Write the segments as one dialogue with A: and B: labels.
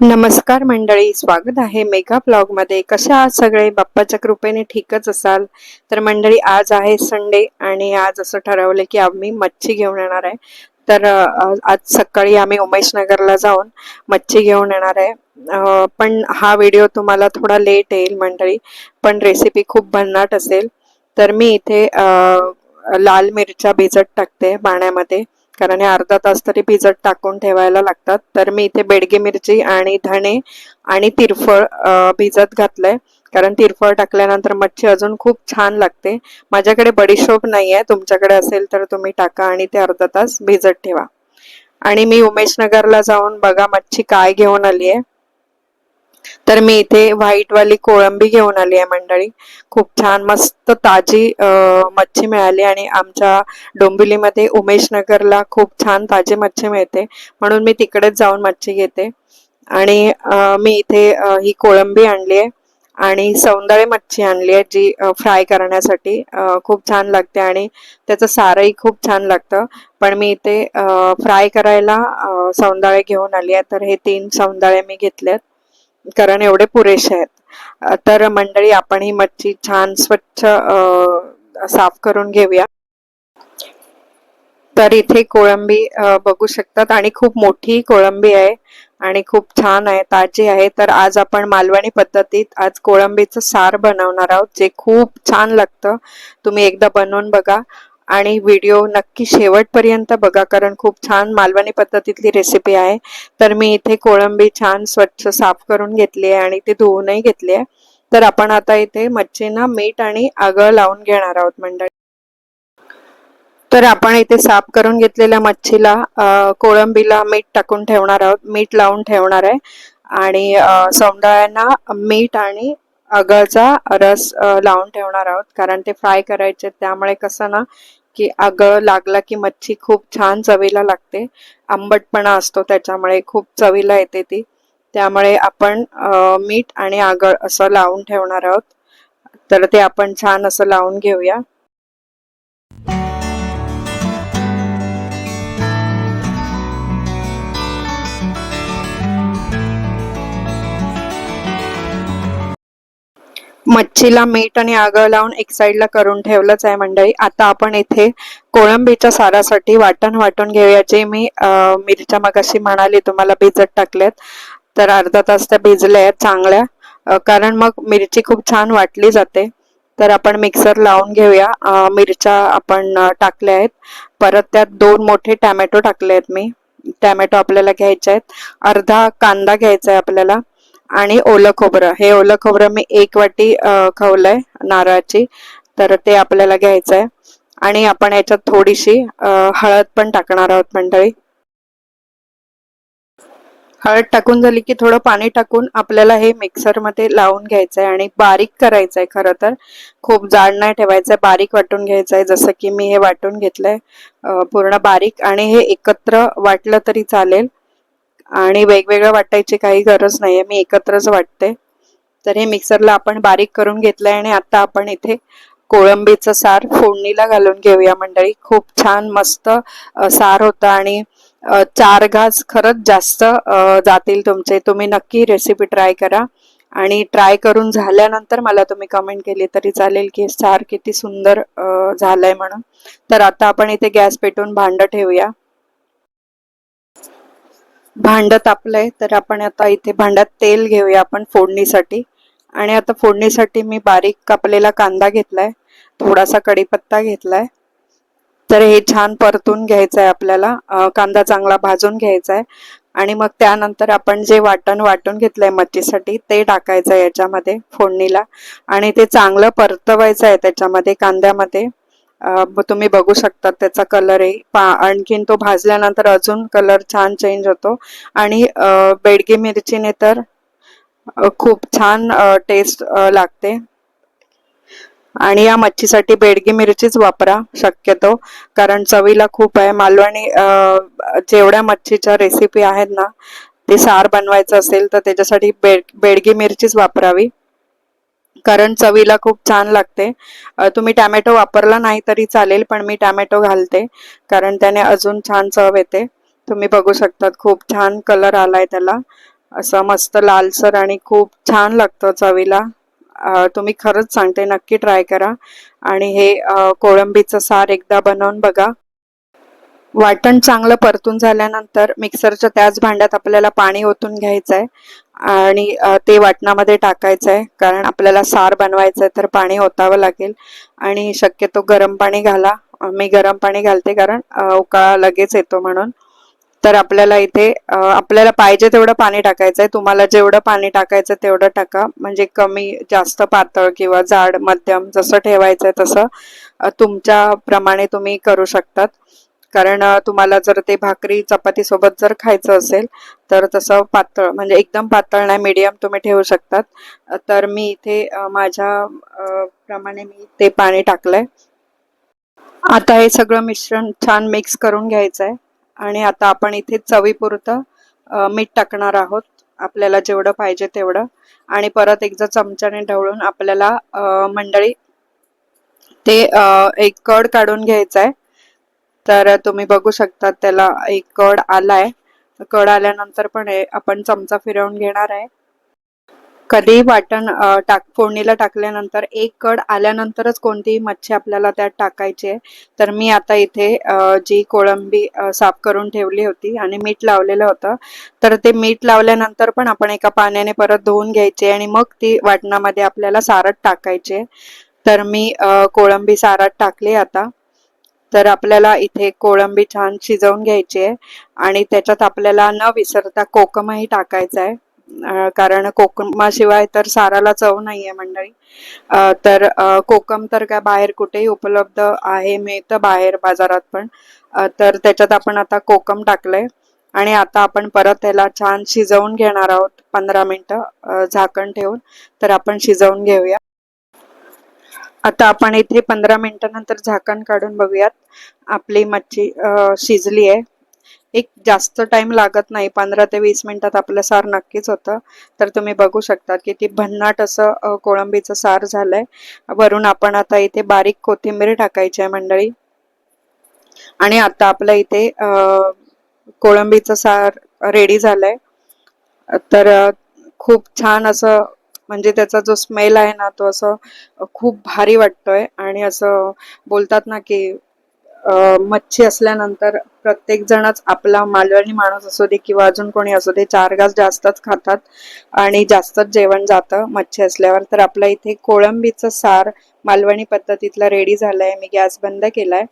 A: नमस्कार मंडळी स्वागत आहे मेगा ब्लॉगमध्ये. कशा आहात सगळे? बाप्पाच्या कृपेने ठीकच असाल. तर मंडळी आज आहे संडे आणि आज असं ठरवलं की आम्ही मच्छी घेऊन येणार आहे. तर आज सकाळी आम्ही उमेशनगरला जाऊन मच्छी घेऊन येणार आहे. पण हा व्हिडिओ तुम्हाला थोडा लेट येईल मंडळी पण रेसिपी खूप भन्नाट असेल. तर मी इथे लाल मिरच्या भिजत टाकते पाण्यामध्ये. कारण हे अर्धा तास तरी भिजत टाकून ठेवायला लागतात. तर मी इथे बेडगी मिरची आणि धणे आणि तिरफळ भिजत घातलंय. कारण तिरफळ टाकल्यानंतर मच्छी अजून खूप छान लागते. माझ्याकडे बडीशोप नाही आहे तुमच्याकडे असेल तर तुम्ही टाका आणि ते अर्धा तास भिजत ठेवा. आणि मी उमेशनगरला जाऊन बघा मच्छी काय घेऊन आली आहे तर मी इथे व्हाईट वाली कोळंबी घेऊन आली आहे मंडळी. खूप छान मस्त ताजी मच्छी मिळाली आणि आमच्या डोंबिवलीमध्ये उमेशनगरला खूप छान ताजी मच्छी मिळते. म्हणून मी तिकडेच जाऊन मच्छी घेते. आणि मी इथे ही कोळंबी आणली आहे आणि सौंदळे मच्छी आणली आहे जी फ्राय करण्यासाठी. खूप छान लागते आणि त्याचं सारही खूप छान लागतं. पण मी इथे फ्राय करायला सौंदाळे घेऊन आली आहे. तर हे तीन सौंदाळे मी घेतलेत. कारण एवढे पुरेसे आहेत. तर मंडळी आपण ही मच्छी छान स्वच्छ साफ करून घेऊया. तर इथे कोळंबी बघू शकतात. आणि खूप मोठी कोळंबी आहे आणि खूप छान आहे ताजी आहे. तर आज आपण मालवणी पद्धतीत आज कोळंबीचं सार बनवणार आहोत जे खूप छान लागतं. तुम्ही एकदा बनवून बघा. आणि व्हिडिओ नक्की शेवटपर्यंत बघा कारण खूप छान मालवणी पद्धतीतली रेसिपी आहे. तर मी इथे कोळंबी छान स्वच्छ साफ करून घेतली आहे आणि ती धुवूनही घेतली आहे. तर आपण आता इथे मच्छींना मीठ आणि आगळ लावून घेणार आहोत मंडळी. तर आपण इथे साफ करून घेतलेल्या मच्छीला कोळंबीला मीठ टाकून ठेवणार आहोत. मीठ लावून ठेवणार आहे. आणि सौंदळ्यांना मीठ आणि आगळचा रस लावून ठेवणार आहोत. कारण ते फ्राय करायचे त्यामुळे कसं ना की आगळ लागला की मच्छी खूप छान चवीला लागते. आंबटपणा असतो त्याच्यामुळे खूप चवीला येते ती. त्यामुळे आपण मीठ आणि आगळ असं लावून ठेवणार आहोत. तर ते आपण छान असं लावून घेऊया. मच्छीला मीठ आणि आगळ लावून एक साईडला करून ठेवलंच आहे मंडळी. आता आपण इथे कोळंबीच्या सारासाठी वाटण वाटून घेऊया. जे मी मिरच्या मिरच्या मगाशी म्हणाली तुम्हाला भिजत टाकल्यात तर अर्धा तास त्या भिजल्या आहेत चांगल्या. कारण मग मिरची खूप छान वाटली जाते. तर आपण मिक्सर लावून घेऊया. मिरच्या आपण टाकल्या आहेत. परत त्यात दोन मोठे टॅमॅटो टाकले आहेत मी. टॅमॅटो आपल्याला घ्यायचे आहेत. अर्धा कांदा घ्यायचा आहे आपल्याला. आणि ओलं खोबरं. हे ओलं खोबरं मी एक वाटी खवलंय नारळाची. तर ते आपल्याला घ्यायचं आहे आणि आपण याच्यात थोडीशी हळद पण टाकणार आहोत मंडळी. हळद टाकून झाली की थोडं पाणी टाकून आपल्याला हे मिक्सरमध्ये लावून घ्यायचं आहे आणि बारीक करायचं आहे खरं तर. खूप जाड नाही ठेवायचं आहे बारीक वाटून घ्यायचं आहे जसं की मी हे वाटून घेतलंय पूर्ण बारीक. आणि हे एकत्र वाटलं तरी चालेल. आणि वेगवेगळं वाटायची काही गरज नाहीये. मी एकत्रच वाटते. तर हे मिक्सरला आपण बारीक करून घेतलंय आणि आता आपण इथे कोळंबीचं सार फोडणीला घालून घेऊया मंडळी. खूप छान मस्त सार होतं आणि चार घास खरंच जास्त जातील तुमचे. तुम्ही नक्की रेसिपी ट्राय करा. आणि ट्राय करून झाल्यानंतर मला तुम्ही कमेंट केली तरी चालेल की सार किती सुंदर झालंय म्हणून. तर आता आपण इथे गॅस पेटून भांडं ठेवूया. भांड तापलंय तर आपण आता इथे भांड्यात तेल घेऊया आपण फोडणीसाठी. आणि आता फोडणीसाठी मी बारीक कापलेला कांदा घेतलाय थोडासा कढीपत्ता घेतलाय. तर हे छान परतून घ्यायचं आहे आपल्याला कांदा चांगला भाजून घ्यायचा आहे आणि मग त्यानंतर आपण जे वाटण वाटून घेतलंय मच्छीसाठी ते टाकायचं आहे याच्यामध्ये फोडणीला. आणि ते चांगलं परतवायचं आहे त्याच्यामध्ये कांद्यामध्ये. तुम्ही बघू शकता त्याचा कलरही पा आणखीन तो भाजल्यानंतर अजून कलर छान चेंज होतो. आणि बेडगी मिरचीने तर खूप छान टेस्ट लागते. आणि या मच्छीसाठी बेडगी मिरचीच वापरा शक्यतो. कारण चवीला खूप आहे. मालवणी जेवढ्या मच्छीच्या रेसिपी आहेत ना ते सार बनवायचं असेल तर त्याच्यासाठी बेड बेडगी मिरचीच वापरावी. कारण चवीला खूप छान लागते. तुम्ही टॅमॅटो वापरला नाही तरी चालेल पण मी टॅमॅटो घालते कारण त्याने अजून छान चव येते. तुम्ही बघू शकतात खूप छान कलर आलाय त्याला. असं मस्त लालसर आणि खूप छान लागतं चवीला. तुम्ही खरंच सांगते नक्की ट्राय करा. आणि हे कोळंबीचं सार एकदा बनवून बघा. वाटण चांगलं परतून झाल्यानंतर मिक्सरच्या त्याच भांड्यात आपल्याला पाणी ओतून घ्यायचं आहे आणि ते वाटणामध्ये टाकायचं आहे कारण आपल्याला सार बनवायचं आहे तर पाणी ओतावं लागेल. आणि शक्यतो गरम पाणी घाला. मी गरम पाणी घालते कारण उकाळा लगेच येतो म्हणून. तर आपल्याला इथे आपल्याला पाहिजे तेवढं पाणी टाकायचं आहे तुम्हाला जेवढं पाणी टाकायचं तेवढं टाका. म्हणजे कमी जास्त पातळ किंवा जाड मध्यम जसं ठेवायचं आहे तसं तुमच्याप्रमाणे तुमच्या प्रमाणे तुम्ही करू शकतात. कारण तुम्हाला जर ते भाकरी चपाती सोबत जर खायचं असेल तर तसं पातळ म्हणजे एकदम पातळ नाही मीडियम तुम्ही ठेवू शकतात. तर मी इथे माझ्या प्रमाणे मी ते पाणी टाकलंय. आता हे सगळं मिश्रण छान मिक्स करून घ्यायचं आहे आणि आता आपण इथे चवीपुरतं मीठ टाकणार आहोत. आपल्याला जेवढं पाहिजे तेवढं. आणि परत एकदा चमच्याने ढवळून आपल्याला मंडळी ते एक कड काढून घ्यायचं आहे तर तुम्ही बघू शकता त्याला एक कड आलाय. कड आल्यानंतर पण आपण चमचा फिरवून घेणार आहे. कधी वाटण टाक फोडणीला टाकल्यानंतर एक कड आल्यानंतरच कोणतीही मच्छी आपल्याला त्यात टाकायची आहे. तर मी आता इथे जी कोळंबी साफ करून ठेवली होती आणि मीठ लावलेलं होतं. तर ते मीठ लावल्यानंतर पण आपण एका पाण्याने परत धुवून घ्यायचे आणि मग ती वाटणामध्ये आपल्याला सारट टाकायचे तर मी कोळंबी सारट टाकली आता. तर आपल्याला इथे कोळंबी छान शिजवून घ्यायची आहे. आणि त्याच्यात आपल्याला न विसरता कोकमही टाकायचं आहे कारण कोकमाशिवाय तर साराला चव नाहीये मंडळी. तर कोकम तर काय बाहेर कुठेही उपलब्ध आहे मिळतं बाहेर बाजारात पण. तर त्याच्यात आपण आता कोकम टाकलंय. आणि आता आपण परत त्याला छान शिजवून घेणार आहोत पंधरा मिनिटं झाकण ठेवून. तर आपण शिजवून घेऊया. आता आपण इथे पंधरा मिनिटानंतर झाकण काढून बघूयात. आपली मच्छी शिजली आहे. एक जास्त टाइम लागत नाही. पंधरा ते वीस मिनिटात आपलं सार नक्कीच होतं. तर तुम्ही बघू शकता की ती भन्नाट असं कोळंबीचं सार झालंय. वरून आपण आता इथे बारीक कोथिंबीर टाकायची आहे मंडळी. आणि आता आपलं इथे कोळंबीचं सार रेडी झालंय. तर खूप छान असं म्हणजे त्याचा जो स्मेल आहे ना तो असं खूप भारी वाटतोय. आणि असं बोलतात ना की मच्छी असल्यानंतर प्रत्येक जणच आपला मालवणी माणूस असू दे किंवा अजून कोणी असू दे चार घास जास्तच खातात आणि जास्तच जेवण जातं मच्छी असल्यावर. तर आपल्या इथे कोळंबीचं सार मालवणी पद्धतीतला रेडी झालाय. मी गॅस बंद केलाय.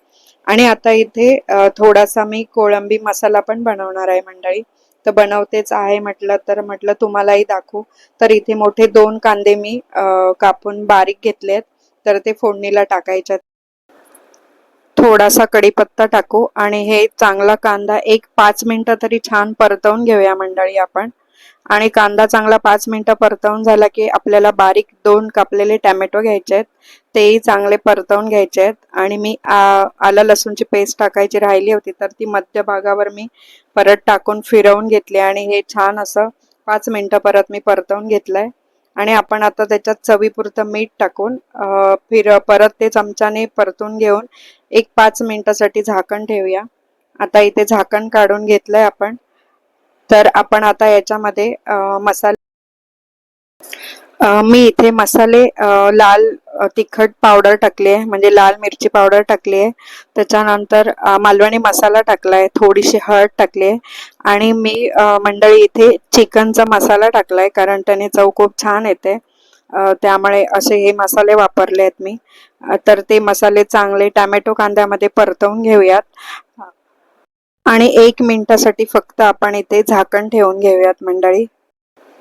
A: आणि आता इथे थोडासा मी कोळंबी मसाला पण बनवणार आहे मंडळी. तर बनवतेच आहे म्हटलं तर म्हटलं तुम्हालाही दाखवू. तर इथे मोठे दोन कांदे मी कापून बारीक घेतलेत. तर ते फोडणीला टाकायच्यात थोडासा कढीपत्ता टाकू आणि हे चांगला कांदा एक पाच मिनिटं तरी छान परतवून घेऊया मंडळी आपण. आणि कांदा चांगला पाच मिनटं परतवून झाला की आपल्याला बारीक दोन कापलेले टॅमॅटो घ्यायचे आहेत. तेही चांगले परतवून घ्यायचे आहेत. आणि मी आलं लसूणची पेस्ट टाकायची राहिली होती तर ती मध्य भागावर मी परत टाकून फिरवून घेतली आणि हे छान असं पाच मिनिटं परत मी परतवून घेतलंय. आणि आपण आता त्याच्यात चवीपुरतं मीठ टाकून फिर परत ते चमच्याने परतून घेऊन एक पाच मिनिटासाठी झाकण ठेवूया. आता इथे झाकण काढून घेतलंय आपण. तर आपण आता याच्यामध्ये मसाले मी इथे मसाले लाल तिखट पावडर टाकली आहे म्हणजे लाल मिरची पावडर टाकली आहे. त्याच्यानंतर मालवणी मसाला टाकलाय थोडीशी हळद टाकली आहे. आणि मी मंडळी इथे चिकनचा मसाला टाकलाय कारण त्याने चव खूप छान येते. त्यामुळे असे हे मसाले वापरले आहेत मी. तर ते मसाले चांगले टॅमॅटो कांद्यामध्ये परतवून घेऊयात. आणि एक मिनिटासाठी फक्त आपण इथे झाकण ठेवून घेऊयात मंडळी.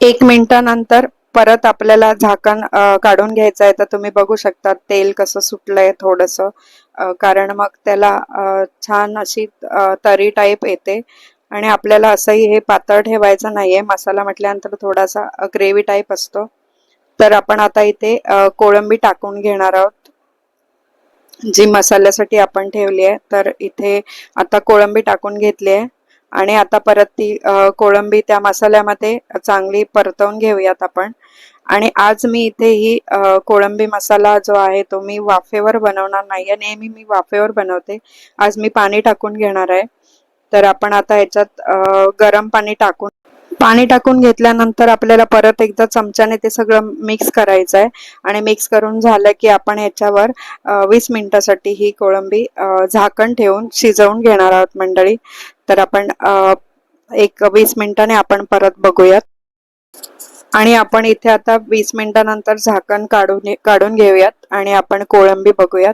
A: एक मिनिटानंतर परत आपल्याला झाकण काढून घ्यायचं आहे तर तुम्ही बघू शकता तेल कसं सुटलंय थोडंसं. कारण मग त्याला छान अशी तरी टाईप येते. आणि आपल्याला असंही हे पातळ ठेवायचं नाहीये. मसाला म्हटल्यानंतर थोडासा ग्रेव्ही टाईप असतो. तर आपण आता इथे कोळंबी टाकून घेणार आहोत. जी मसाल्यासाठी आपण ठेवली आहे तर इथे आता कोळंबी टाकून घेतली आहे. आणि आता परत ती कोळंबी त्या मसाल्यामध्ये चांगली परतवून घेऊयात आपण. आणि आज मी इथे ही कोळंबी मसाला जो आहे तो मी वाफेवर बनवणार नाहीये नेहमी मी वाफेवर बनवते. आज मी पाणी टाकून घेणार आहे. तर आपण आता ह्याच्यात गरम पाणी टाकून पाणी टाकून घेतल्यानंतर आपल्याला परत एकदा चमच्याने ते सगळं मिक्स करायचं आहे आणि मिक्स करून झालं की आपण याच्यावर वीस मिनिटासाठी ही कोळंबी झाकण ठेवून शिजवून घेणार आहोत मंडळी. तर आपण एक वीस मिनिटाने आपण परत बघूयात. आणि आपण इथे आता वीस मिनिटानंतर झाकण काढून काढून घेऊयात आणि आपण कोळंबी बघूयात.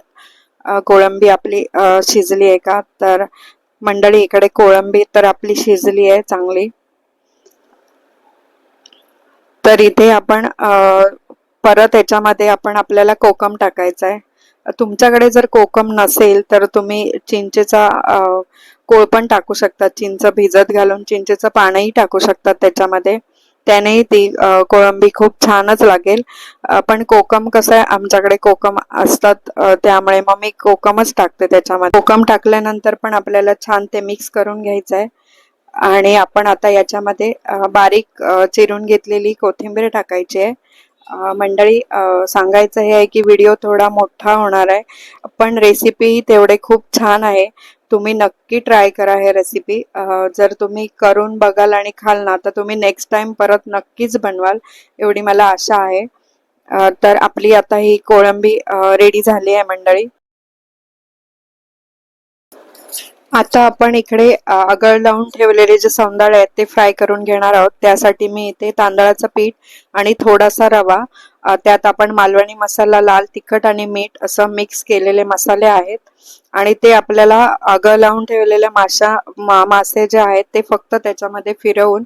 A: कोळंबी आपली शिजली आहे का? तर मंडळी इकडे कोळंबी तर आपली शिजली आहे चांगली. तर इथे आपण परत याच्यामध्ये आपण आपल्याला कोकम टाकायचं आहे तुमच्याकडे जर कोकम नसेल तर तुम्ही चिंचेचा कोळ पण टाकू शकता. चिंच भिजत घालून चिंचेचं पानही टाकू शकतात त्याच्यामध्ये. त्यानेही ती कोळंबी खूप छानच लागेल. पण कोकम कसं आहे आमच्याकडे कोकम असतात त्यामुळे मग मी कोकमच टाकते त्याच्यामध्ये. कोकम टाकल्यानंतर पण आपल्याला छान ते मिक्स करून घ्यायचं आहे आणि आपण आता याच्यामध्ये बारीक चिरून घेतलेली कोथिंबीर टाकायची आहे. मंडळी सांगायचं हे आहे की व्हिडिओ थोडा मोठा होणार आहे पण रेसिपी तेवढे खूप छान आहे. तुम्ही नक्की ट्राय करा हे रेसिपी. जर तुम्ही करून बघाल आणि खाल ना तर तुम्ही नेक्स्ट टाइम परत नक्कीच बनवाल एवढी मला आशा आहे. तर आपली आता ही कोळंबी रेडी झाली आहे मंडळी. आता आपण इकडे आगळ लावून ठेवलेले जे सौंदाळे आहेत ते फ्राय करून घेणार आहोत. त्यासाठी मी इथे तांदळाचं पीठ आणि थोडासा रवा त्यात आपण मालवणी मसाला लाल तिखट आणि मीठ असं मिक्स केलेले मसाले आहेत. आणि ते आपल्याला आगळ लावून ठेवलेल्या माशा मा, मासे जे आहेत ते फक्त त्याच्यामध्ये फिरवून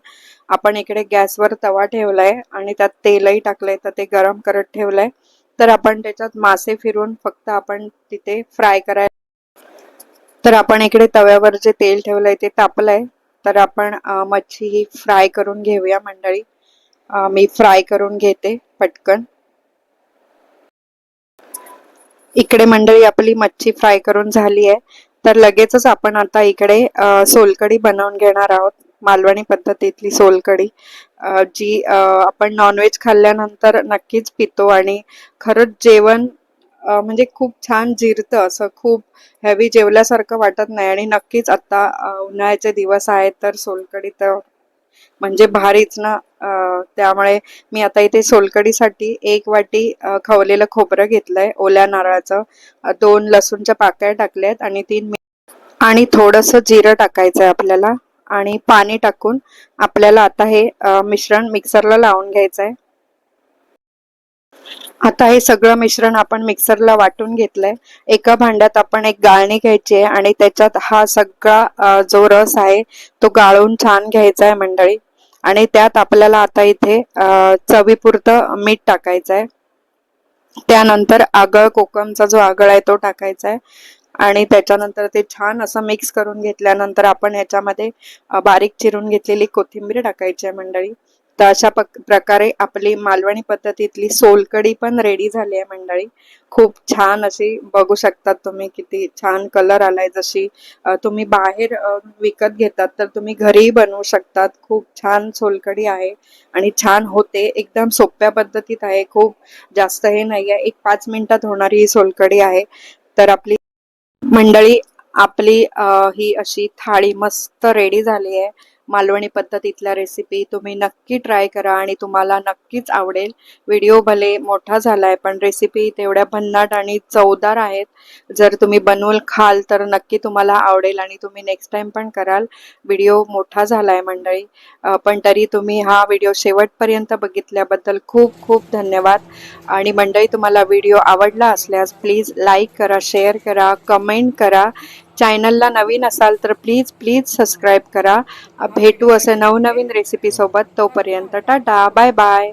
A: आपण इकडे गॅसवर तवा ठेवलाय आणि त्यात तेलही टाकलंय तर ते गरम करत ठेवलंय. तर आपण त्याच्यात मासे फिरवून फक्त आपण तिथे फ्राय करायला तर आपण इकडे तव्यावर जे तेल ठेवलंय ते तापलंय. तर आपण मच्छी ही फ्राय करून घेऊया मंडळी. मी फ्राय करून घेते पटकन. इकडे मंडळी आपली मच्छी फ्राय करून झाली आहे. तर लगेचच आपण आता इकडे सोलकडी सोलकढी बनवून घेणार आहोत. मालवणी पद्धतीतली सोलकढी. जी आपण नॉनव्हेज खाल्ल्यानंतर नक्कीच पितो आणि खरंच जेवण म्हणजे खूप छान जिरतं असं खूप हेवी जेवल्यासारखं वाटत नाही. आणि नक्कीच आता उन्हाळ्याचे दिवस आहेत तर सोलकढी तर म्हणजे भारीच ना. त्यामुळे मी आता इथे सोलकढीसाठी एक वाटी खवलेलं खोबरं घेतलंय ओल्या नारळाचं. दोन लसूणच्या पाकळ्या टाकल्यात आणि तीन आणि थोडंसं जिरं टाकायचंय आपल्याला. आणि पाणी टाकून आपल्याला आता हे मिश्रण मिक्सरला लावून घ्यायचंय. आता हे सगळं मिश्रण आपण मिक्सरला वाटून घेतलंय. एका भांड्यात आपण एक गाळणी घ्यायची आहे आणि त्याच्यात हा सगळा जो रस आहे तो गाळून छान घ्यायचा आहे मंडळी. आणि त्यात आपल्याला आता इथे चवीपुरतं मीठ टाकायचं आहे. त्यानंतर आगळ कोकमचा जो आगळ आहे तो टाकायचा आहे. आणि त्याच्यानंतर ते छान असं मिक्स करून घेतल्यानंतर आपण याच्यामध्ये बारीक चिरून घेतलेली कोथिंबीर टाकायची आहे मंडळी. तर अशा पक- प्रकारे आपली मालवणी पद्धतीतली सोलकढी पण रेडी झाली आहे मंडळी. खूप छान अशी बघू शकतात तुम्ही किती छान कलर आलाय. जशी तुम्ही बाहेर विकत घेतात तर तुम्ही घरीही बनवू शकतात. खूप छान सोलकढी आहे आणि छान होते. एकदम सोप्या पद्धतीत आहे. खूप जास्त हे नाही आहे एक पाच मिनिटात होणारी ही सोलकढी आहे. तर आपली मंडळी आपली ही अशी थाळी मस्त रेडी झाली आहे. मालवणी पद्धतीतल्या रेसिपी तुम्ही नक्की ट्राय करा आणि तुम्हाला नक्कीच आवडेल. व्हिडिओ भले मोठा झाला आहे पण रेसिपी तेवढ्या भन्नाट आणि चवदार आहेत. जर तुम्ही बनवून खाल तर नक्की तुम्हाला आवडेल आणि तुम्ही नेक्स्ट टाइम पण कराल. व्हिडिओ मोठा झाला आहे मंडळी पण तरी तुम्ही हा व्हिडिओ शेवटपर्यंत बघितल्याबद्दल खूप खूप धन्यवाद. आणि मंडळी तुम्हाला व्हिडिओ आवडला असल्यास प्लीज लाईक करा शेअर करा कमेंट करा. चॅनलला नवीन असाल तर प्लीज प्लीज सबस्क्राईब करा. भेटू असे नवनवीन रेसिपी सोबत तोपर्यंत टाटा बाय बाय.